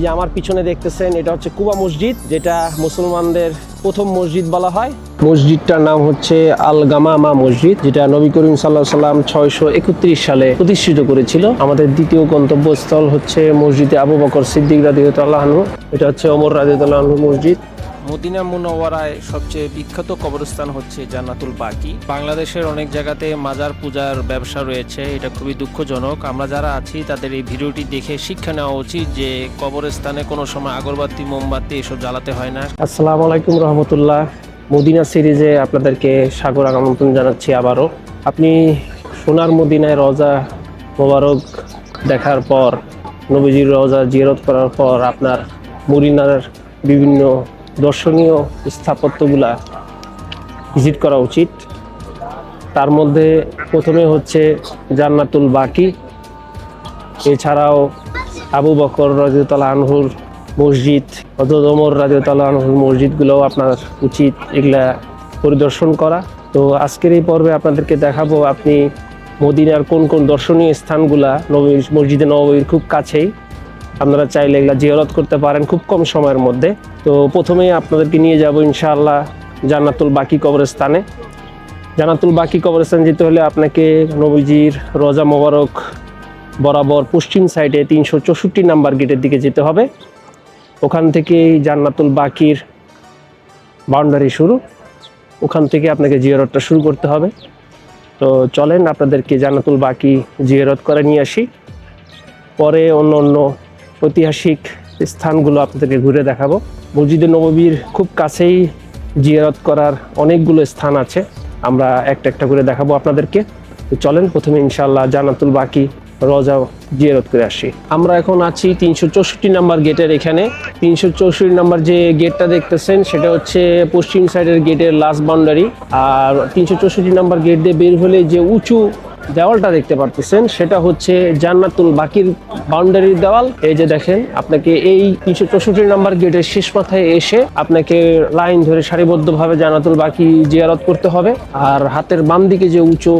এই যে আমার পিছনে দেখতেছেন, এটা হচ্ছে কুবা মসজিদ, যেটা মুসলমানদের প্রথম মসজিদ বলা হয়। মসজিদটার নাম হচ্ছে আল গামামা মসজিদ, যেটা নবী করিম সাল্লাহ সাল্লাম ছয়শো একত্রিশ সালে প্রতিষ্ঠিত করেছিল। আমাদের দ্বিতীয় গন্তব্যস্থল হচ্ছে মসজিদে আবু বকর সিদ্দিক রাদিউতাল্লাহনু এটা হচ্ছে অমর রাদিউতাল্লাহনু মসজিদ। মদিনা মুনওয়ারায় সবচেয়ে বিখ্যাত কবরস্থান হচ্ছে জান্নাতুল বাকি। বাংলাদেশের অনেক জায়গাতে মাজার পূজার ব্যবসা রয়েছে, এটা খুবই দুঃখজনক। আমরা যারা আছি, তাদের এই ভিডিওটি দেখে শিক্ষা নেওয়া উচিত যে কবরস্থানে কোনো সময় আগরবাতি, মোমবাতি এসব জ্বালাতে হয় না। আসসালামু আলাইকুম রহমতুল্লাহ। মদিনা সিরিজে আপনাদেরকে সাগর আমন্ত্রণ জানাচ্ছি আবারও। আপনি সোনার মদিনায় রজা মোবারক দেখার পর, নবীজির রজা জিয়ারত করার পর আপনার মরিনার বিভিন্ন দর্শনীয় স্থাপত্যগুলা ভিজিট করা উচিত। তার মধ্যে প্রথমে হচ্ছে জান্নাতুল বাকি, এছাড়াও আবু বকর রাজিউতাল আনহুর মসজিদ অর্থাৎ ওমর রাজিউতাল আনহুর মসজিদগুলোও আপনার উচিত এগুলা পরিদর্শন করা। তো আজকের এই পর্বে আপনাদেরকে দেখাবো আপনি মদিনার কোন কোন দর্শনীয় স্থানগুলা নবী মসজিদে নবীর খুব কাছেই। আপনারা চাইলে এগুলা জিয়ারত করতে পারেন খুব কম সময়ের মধ্যে। তো প্রথমেই আপনাদেরকে নিয়ে যাব ইনশাআল্লাহ জান্নাতুল বাকি কবরস্থানে। জান্নাতুল বাকি কবরস্থান যেতে হলে আপনাকে নবীজির রোজা মোবারক বরাবর পশ্চিম সাইডে তিনশো চৌষট্টি নাম্বার গেটের দিকে যেতে হবে। ওখান থেকেই জান্নাতুল বাকির বাউন্ডারি শুরু। ওখান থেকে আপনাকে জিয়ারতটা শুরু করতে হবে। তো চলেন আপনাদেরকে জান্নাতুল বাকি জিয়ারত করে নিয়ে আসি। পরে অন্য অন্য ঐতিহাসিক স্থানগুলো আপনাদেরকে ঘুরে দেখাবো। মসজিদে নববীর খুব কাছেই জিয়ারত করার অনেকগুলো স্থান আছে। আমরা একটা একটা করে দেখাবো আপনাদেরকে। চলেন, প্রথমে ইনশাল্লাহ জানাতুল বাকি রজা জিয়ারত করে আসি। আমরা এখন আছি তিনশো চৌষট্টি নাম্বার গেটের এখানে। তিনশো চৌষট্টি নাম্বার যে গেটটা দেখতেছেন, সেটা হচ্ছে পশ্চিম সাইডের গেটের লাস্ট বাউন্ডারি আর তিনশো চৌষট্টি নাম্বার গেট দিয়ে বের হলে যে উঁচু দেওয়ালটা দেখতে পারতেছেন, সেটা হচ্ছে জান্নাতুল বাকির বাউন্ডারির দেওয়াল। এই যে দেখেন, আপনাকে এই তিনশো চৌষট্টি নাম্বার গেটের শেষ মাথায় এসে আপনাকে লাইন ধরে সারিবদ্ধভাবে জান্নাতুল বাকি জিয়ারত করতে হবে। আর হাতের বাম দিকে যে উঁচু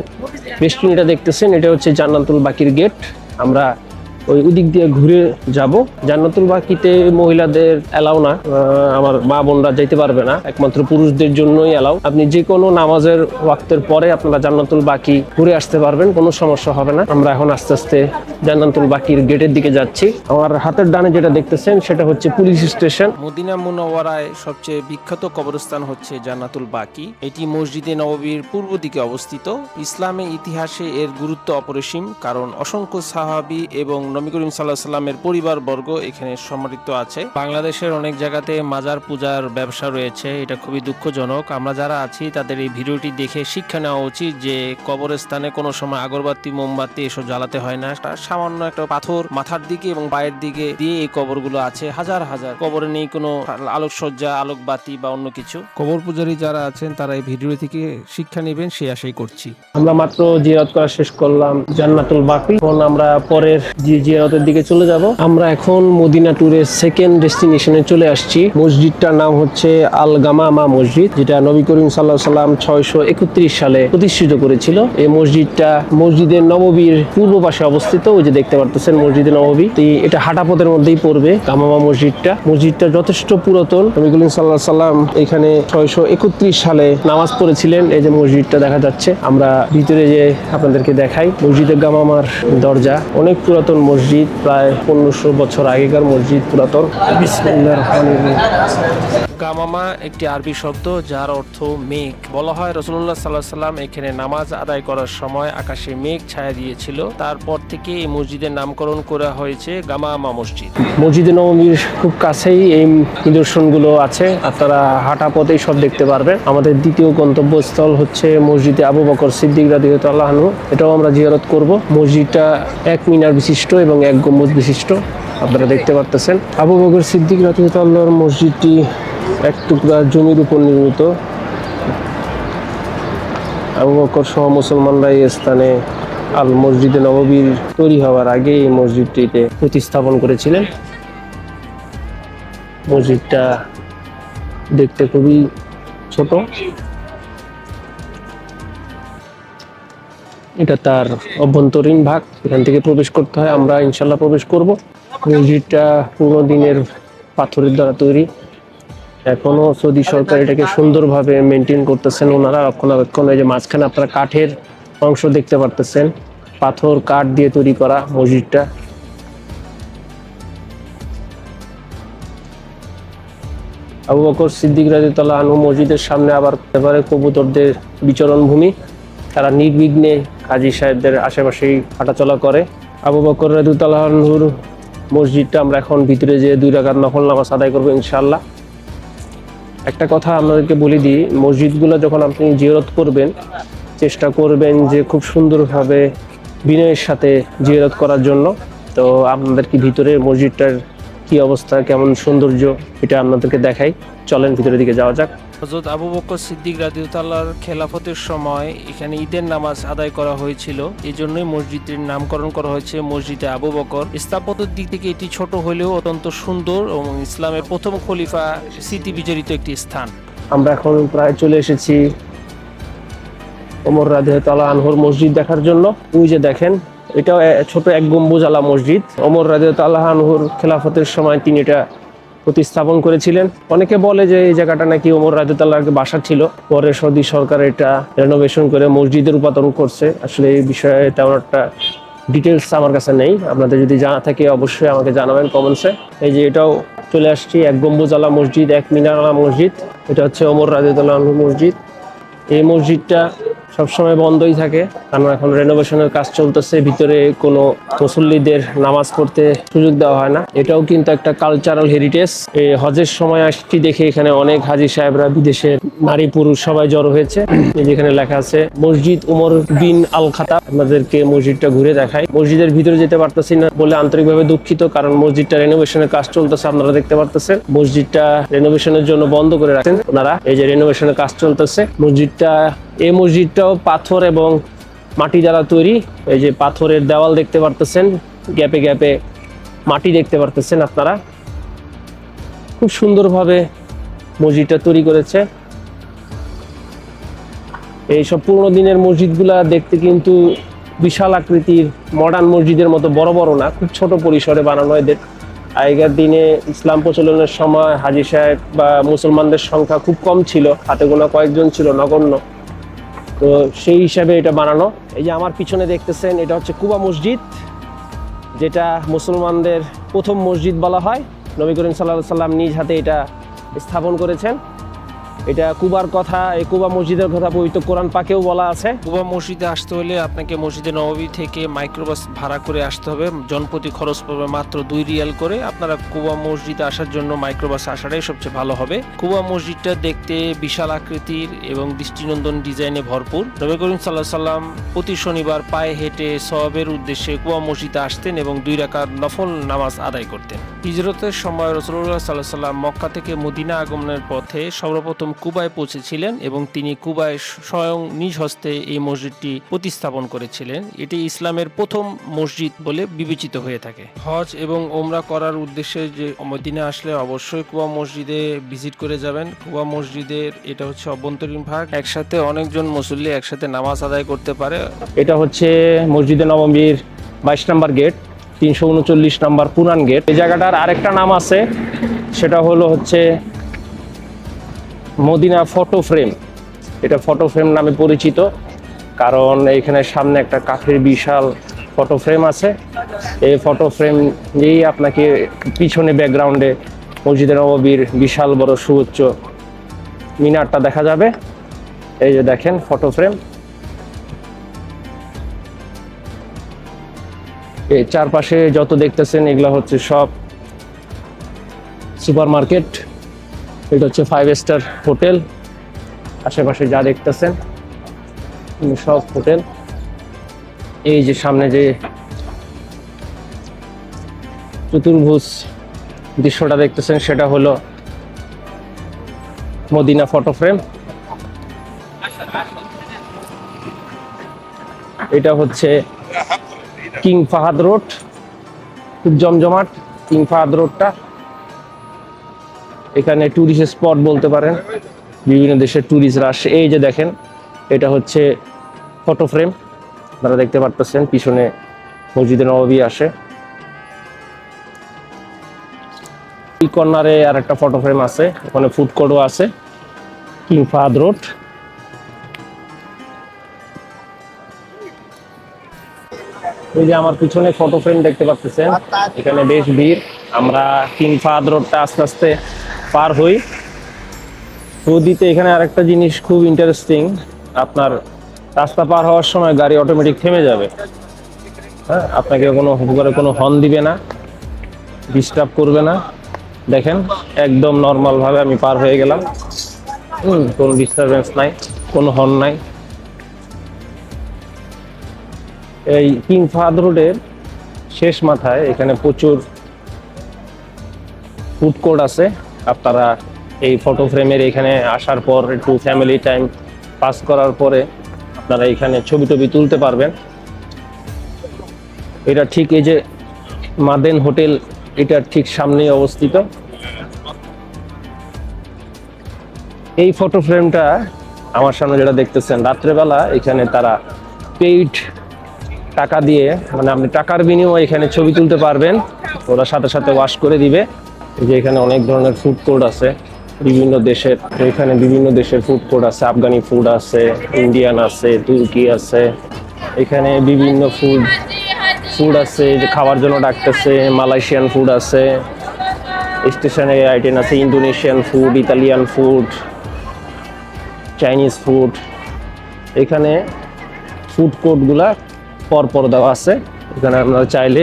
বেষ্টনীটা দেখতেছেন, এটা হচ্ছে জান্নাতুল বাকির গেট। আমরা ওই ওদিক দিয়ে ঘুরে যাব। জান্নাতুল বাকিতে মহিলাদের এলাও না। আমার মা বোনরা যেতে পারবে না। একমাত্র পুরুষদের জন্যই এলাও। আপনি যে কোনো নামাজের ওয়াক্তের পরে আপনারা জান্নাতুল বাকি ঘুরে আসতে পারবেন, কোনো সমস্যা হবে না। আমরা এখন আস্তে আস্তে জান্নাতুল বাকির গেটের দিকে যাচ্ছি। আমার হাতের ডানে যেটা দেখতেছেন, সেটা হচ্ছে পুলিশ স্টেশন। মদিনা মুনওয়ারায় সবচেয়ে বিখ্যাত কবরস্থান হচ্ছে জান্নাতুল বাকি। এটি মসজিদে নববীর পূর্ব দিকে অবস্থিত। ইসলামে ইতিহাসে এর গুরুত্ব অপরিসীম, কারণ অসংখ্য সাহাবি এবং নবী করিম সাল্লাহ সাল্লামের পরিবারবর্গ এখানে সম্মানিত আছে। বাংলাদেশের অনেক জায়গাতে মাজার পূজার ব্যবসা রয়েছে, এটা খুবই দুঃখজনক। আমরা যারা আছি, তাদের এই ভিডিওটি দেখে শিক্ষা নেওয়া উচিত যে কবরস্থানে কোনো সময় আগরবাতি, মোমবাতি এসব জ্বালাতে হয় না। সামান্য একটা পাথর মাথার দিকে এবং পায়ের দিকে দিয়ে এই কবরগুলো আছে, হাজার হাজার। কবরে নেই কোনো আলোকসজ্জা, আলোকবাতি বা অন্য কিছু। কবর পূজারী যারা আছেন, তারা এই ভিডিও থেকে শিক্ষা নেবেন সে আশাই করছি। আমরা মাত্র জিয়ারত করা শেষ করলাম, জান্নাতুল বাকি। এখন আমরা পরের যে জিয়ারতের দিকে চলে যাব। আমরা এখন মদিনা ট্যুরের সেকেন্ড ডেস্টিনেশনে চলে আসছি। মসজিদটার নাম হচ্ছে আল গামামা মসজিদ, যেটা নবী করিম সাল্লাহ সাল্লাম ছয়শো একত্রিশ সালে প্রতিষ্ঠিত করেছিল। এই মসজিদটা মসজিদের নববীর পূর্ব পাশে অবস্থিত, ওই যে দেখতে পারতেছেন মসজিদে নববী। এটা হাঁটাপথের মধ্যেই পড়বে গামামা মসজিদটা। মসজিদটা যথেষ্ট পুরাতন। নবী করিম সাল্লাহ সাল্লাম এখানে ছয়শো একত্রিশ সালে নামাজ পড়েছিলেন। এই যে মসজিদটা দেখা যাচ্ছে। আমরা ভিতরে যে আপনাদেরকে দেখাই। মসজিদের গামামার দরজা অনেক পুরাতন মসজিদ প্রায় পনেরোশো বছর আগেকার মসজিদ পুরাতন। গামামা একটি আরবি শব্দ যার অর্থ মেঘ। বলা হয় রসুল্লাহ সাল্লাহ সাল্লাম এখানে নামাজ আদায় করার সময় আকাশে মেঘ ছায়া দিয়েছিল। তারপর থেকে এই মসজিদের নামকরণ করা হয়েছে গামামা মসজিদ। মসজিদে নবমীর খুব কাছেই এই নিদর্শনগুলো আছে। আপনারা হাঁটা পথেই সব দেখতে পারবেন আমাদের দ্বিতীয় গন্তব্যস্থল হচ্ছে মসজিদে আবু বকর সিদ্দিক রাদিউতাল্লাহনু এটাও আমরা জিয়ারত করব। মসজিদটা এক মিনার বিশিষ্ট। এবং এক গম্বুজ বিশিষ্ট। আপনারা দেখতে পারতেছেন। আবু বকর সিদ্দিক রাদিউতাল্লাহর মসজিদটি এক টুকরা জমির উপর নির্মিত। আবু বকর সহ মুসলমানরা এই স্থানে আল মসজিদে নববীর তৈরি হওয়ার আগে এই মসজিদটিতে প্রতিস্থাপন করেছিলেন। মসজিদটা দেখতে খুবই ছোট। এটা তার অভ্যন্তরীণ ভাগ, এখান থেকে প্রবেশ করতে হয়। আমরা ইনশাল্লাহ প্রবেশ করব। মসজিদটা পুরোনো দিনের পাথরের দ্বারা তৈরি। এখনও সৌদি সরকার এটাকে সুন্দরভাবে মেনটেন করতেছেন ওনারা। রক্ষণাবেক্ষণ, এই যে মাঝখানে আপনারা কাঠের অংশ দেখতে পারতেছেন। পাথর, কাঠ দিয়ে তৈরি করা মসজিদটা। আবু বকর সিদ্দিক রাজিউল্লাহ আনহু মসজিদের সামনে আবার এবারে কবুতরদের বিচরণ ভূমি তারা নির্বিঘ্নে কাজী সাহেবদের আশেপাশেই হাঁটাচলা করে। আবু বকর রাজিউল্লাহ মসজিদটা আমরা এখন ভিতরে যে দুই রাকাত নফল নামাজ আদায় করব ইনশাল্লাহ একটা কথা আপনাদেরকে বলে দিই, মসজিদগুলো যখন আপনি জিয়ারত করবেন, চেষ্টা করবেন যে খুব সুন্দরভাবে বিনয়ের সাথে জিয়ারত করার জন্য। তো আপনাদেরকে ভিতরে মসজিদটার কি অবস্থা, কেমন সৌন্দর্য, এটা আপনাদেরকে দেখাই। চলেন ভিতরের দিকে যাওয়া যাক। হজরত আবু বকর সিদ্দিক রাদিউতাল্লাহর খেলাফতের সময় এখানে ঈদের নামাজ আদায় করা হয়েছিল। এই জন্যই মসজিদের নামকরণ করা হয়েছে মসজিদে আবু বকর। স্থাপত্যের দিক থেকে এটি ছোট হলেও অত্যন্ত সুন্দর এবং ইসলামের প্রথম খলিফা স্মৃতি বিজড়িত একটি স্থান। আমরা এখন প্রায় চলে এসেছি ওমর তালা আনহর মসজিদ দেখার জন্য। ওই যে দেখেন, এটাও ছোট এক গম্বুজ আলা মসজিদ। ওমর রাধে তাল্লাহ আনহুর খেলাফতের সময় তিনি এটা প্রতিস্থাপন করেছিলেন। অনেকে বলে যে এই জায়গাটা নাকি ওমর রাধে তাল্লাহর বাসা ছিল। পরে সৌদি সরকার এটা রেনোভেশন করে মসজিদে রূপান্তরণ করছে। আসলে এই বিষয়ে তেমন একটা ডিটেলস আমার কাছে নেই। আপনাদের যদি জানা থাকে অবশ্যই আমাকে জানাবেন কমেন্টসে এই যে এটাও চলে আসছি, এক গম্বুজ আলা মসজিদ, এক মিনার আলা মসজিদ। এটা হচ্ছে ওমর রাজিদুল্লাহ মসজিদ। এই মসজিদটা সবসময় বন্ধই থাকে। কারণ এখন রেনোভেশনের কাজ চলতেছে, ভিতরে কোনো মুসল্লিদের নামাজ পড়তে সুযোগ দেওয়া হয় না। এটাও কিন্তু একটা কালচারাল হেরিটেজ এই হজের সময় আসছি দেখে এখানে অনেক হাজি সাহেবরা, বিদেশের নারী পুরুষ সবাই জড়ো হয়েছে। যেখানে লেখা আছে, মসজিদ উমর বিন আল খাতা আপনাদেরকে মসজিদটা ঘুরে দেখাই। মসজিদের ভিতরে যেতে পারতেছি না বলে আন্তরিকভাবে দুঃখিত, কারণ মসজিদটা রেনোভেশনের কাজ চলতেছে, আপনারা দেখতে পারতেছেন। মসজিদটা রেনোভেশনের জন্য বন্ধ করে রাখছেন ওনারা। এই যে রেনোভেশনের কাজ চলতেছে, মসজিদটা এই মসজিদটাও পাথর এবং মাটি দ্বারা তৈরি। এই যে পাথরের দেওয়াল দেখতে পারতেছেন, গ্যাপে গ্যাপে মাটি দেখতে পারতেছেন আপনারা। খুব সুন্দরভাবে মসজিদটা তৈরি করেছে। এই সব পুরোনো দিনের মসজিদগুলা দেখতে কিন্তু বিশাল আকৃতির মডার্ন মসজিদের মতো বড় বড় না, খুব ছোট পরিসরে বানানো এদের। আগেকার দিনে ইসলাম প্রচলনের সময় হাজি সাহেব বা মুসলমানদের সংখ্যা খুব কম ছিল, হাতে গোনা কয়েকজন ছিল, নগণ্য। তো সেই হিসাবে এটা বানানো এই যে আমার পিছনে দেখতেছেন, এটা হচ্ছে কুবা মসজিদ, যেটা মুসলমানদের প্রথম মসজিদ বলা হয়। নবী করিম সাল্লাহ সাল্লাম নিজ হাতে এটা স্থাপন করেছেন। এটা কুবার কথা, এই কুবা মসজিদের কথা পবিত্র কোরআন পাকেও বলা আছে। কুবা মসজিদে আসতে হলে আপনাকে মসজিদে নববী থেকে মাইক্রোবাস ভাড়া করে আসতে হবে। জনপ্রতি খরচ পড়বে মাত্র দুই রিয়াল করে। আপনারা কুবা মসজিদে আসার জন্য মাইক্রোবাস আসাটাই সবচেয়ে ভালো হবে। কুবা মসজিদটা দেখতে বিশাল আকৃতির এবং দৃষ্টিনন্দন ডিজাইনে ভরপুর। নবী করিম সাল্লাহ সাল্লাম প্রতি শনিবার পায়ে হেঁটে সবের উদ্দেশ্যে কুয়া মসজিদে আসতেন এবং দুই রাকাত নফল নামাজ আদায় করতেন। হিজরতের সময় রসুল্লাহ সাল্লাহ সাল্লাম মক্কা থেকে মদিনা আগমনের পথে সর্বপ্রথম কুবায় পৌঁছেছিলেন এবং তিনি কুবায় স্বয়ং নিজ হস্তে এই মসজিদটি প্রতিস্থাপন করেছিলেন। এটি ইসলামের প্রথম মসজিদ বলে বিবেচিত হয়ে থাকে। হজ এবং ওমরা করার উদ্দেশ্যে যে মদিনা আসলে অবশ্যই কুবা মসজিদে ভিজিট করে যাবেন। কুবা মসজিদের এটা হচ্ছে অভ্যন্তরীণ ভাগ। একসাথে অনেকজন মুসল্লি একসাথে নামাজ আদায় করতে পারে। এটা হচ্ছে মসজিদে নবমীর বাইশ নম্বর গেট, তিনশো উনচল্লিশ নম্বর পুরান গেট। এই জায়গাটার আরেকটা নাম আছে, সেটা হলো হচ্ছে মদিনা ফটো ফ্রেম এটা ফটো ফ্রেম নামে পরিচিত, কারণ এইখানে সামনে একটা কাঠের বিশাল ফটো ফ্রেম আছে। এই ফটো ফ্রেম দিয়েই আপনাকে পিছনে ব্যাকগ্রাউন্ডে মসজিদের নববীর বিশাল বড় সুউচ্চ মিনারটা দেখা যাবে। এই যে দেখেন ফটো ফ্রেম এই চারপাশে যত দেখতেছেন এগুলো হচ্ছে সব সুপার মার্কেট এটা হচ্ছে ফাইভ স্টার হোটেল আশেপাশে যা দেখতেছেন সব হোটেল এই যে সামনে যে চতুর্ভুজ দৃশ্যটা দেখতেছেন, সেটা হলো মদিনা ফটো ফ্রেম এটা হচ্ছে কিং ফাহাদ রোড খুব জমজমাট কিং ফাহাদ রোডটা এখানে ট্যুরিস্ট স্পট বলতে পারেন, বিভিন্ন দেশের ট্যুরিস্টরা আসে। এই যে দেখেন, এটা হচ্ছে ফটো ফ্রেম আপনারা দেখতে পারতেছেন, পিছনে মসজিদে নববী আসে। এই কর্নারে আর একটা ফটো ফ্রেম আছে, ওখানে ফুড কোর্টও আছে কিং ফাহাদ রোড এই যে আমার পিছনে ফটো ফ্রেম দেখতে পাচ্ছেন এখানে বেশ ভিড়। আমরা কিং ফাহাদ রোডটা আস্তে আস্তে পার হই। নদীতে এখানে আরেকটা জিনিস খুব ইন্টারেস্টিং আপনার রাস্তা পার হওয়ার সময় গাড়ি অটোমেটিক থেমে যাবে। হ্যাঁ আপনাকে কোনো করে কোনো হর্ন দিবে না ডিস্টার্ব করবে না। দেখেন, একদম নর্মাল ভাবে আমি পার হয়ে গেলাম। হুম, কোনো ডিস্টারবেন্স নাই, কোনো হর্ন নাই। এই কিং ফাহাদ রোডের শেষ মাথায় এখানে প্রচুর ফুড কোর্ট আছে। আপনারা এই ফটো ফ্রেমের এখানে আসার পর একটু ফ্যামিলি টাইম পাস করার পরে আপনারা এখানে ছবি টবি তুলতে পারবেন। এটা ঠিক এই যে মাদেন হোটেল এটার ঠিক সামনেই অবস্থিত। এই ফটো ফ্রেমটা আমার সামনে যেটা দেখতেছেন, রাত্রেবেলা এখানে তারা পেইড টাকা দিয়ে মানে আপনি টাকার বিনিময়ে এখানে ছবি তুলতে পারবেন। ওরা সাথে সাথে ওয়াশ করে দিবে। যে এখানে অনেক ধরনের ফুড কোর্ট আছে। বিভিন্ন দেশের, এখানে বিভিন্ন দেশের ফুড কোর্ট আছে। আফগানি ফুড আছে ইন্ডিয়ান আছে তুর্কি আছে। এখানে বিভিন্ন ফুড ফুড আছে যে খাওয়ার জন্য ডাকতেছে মালয়েশিয়ান ফুড আছে স্টেশনে আইটেম আছে Indonesian food Italian food Chinese food এখানে ফুড কোর্টগুলা পর পর দেওয়া আছে। এখানে আপনারা চাইলে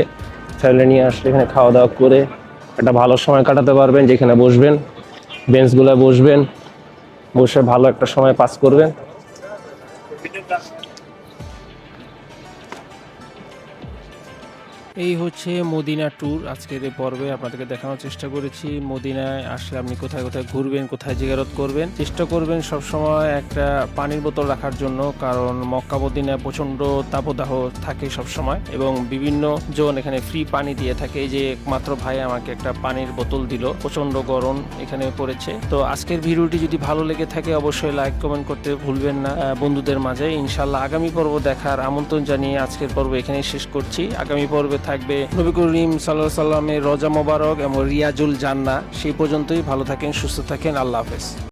ফ্যামিলি নিয়ে আসলে এখানে খাওয়া দাওয়া করে একটা ভালো সময় কাটাতে পারবেন, যেখানে বসবেন বেঞ্চগুলো বসবেন, বসে ভালো একটা সময় পাস করবেন। এই হচ্ছে মদিনা ট্যুর আজকের এই পর্বে আপনাদেরকে দেখানোর চেষ্টা করেছি। মদিনায় আসলে আপনি কোথায় কোথায় ঘুরবেন, কোথায় জিগারত করবেন, চেষ্টা করবেন সব সময় একটা পানির বোতল রাখার জন্য, কারণ মক্কা মদিনায় প্রচণ্ড তাপদাহ থাকে সব সময় এবং বিভিন্ন জন এখানে ফ্রি পানি দিয়ে থাকে। যে একমাত্র ভাই আমাকে একটা পানির বোতল দিল প্রচণ্ড গরম এখানে পড়েছে। তো আজকের ভিডিওটি যদি ভালো লেগে থাকে, অবশ্যই লাইক কমেন্ট করতে ভুলবেন না। বন্ধুদের মাঝে ইনশাল্লাহ আগামী পর্ব দেখার আমন্ত্রণ জানিয়ে আজকের পর্ব এখানেই শেষ করছি। আগামী পর্বে থাকবে। নবী করিম সাল্লাহ সাল্লামের রজা মোবারক এবং রিয়াজুল জান্না সেই পর্যন্তই ভালো থাকেন, সুস্থ থাকেন। আল্লাহ হাফেজ।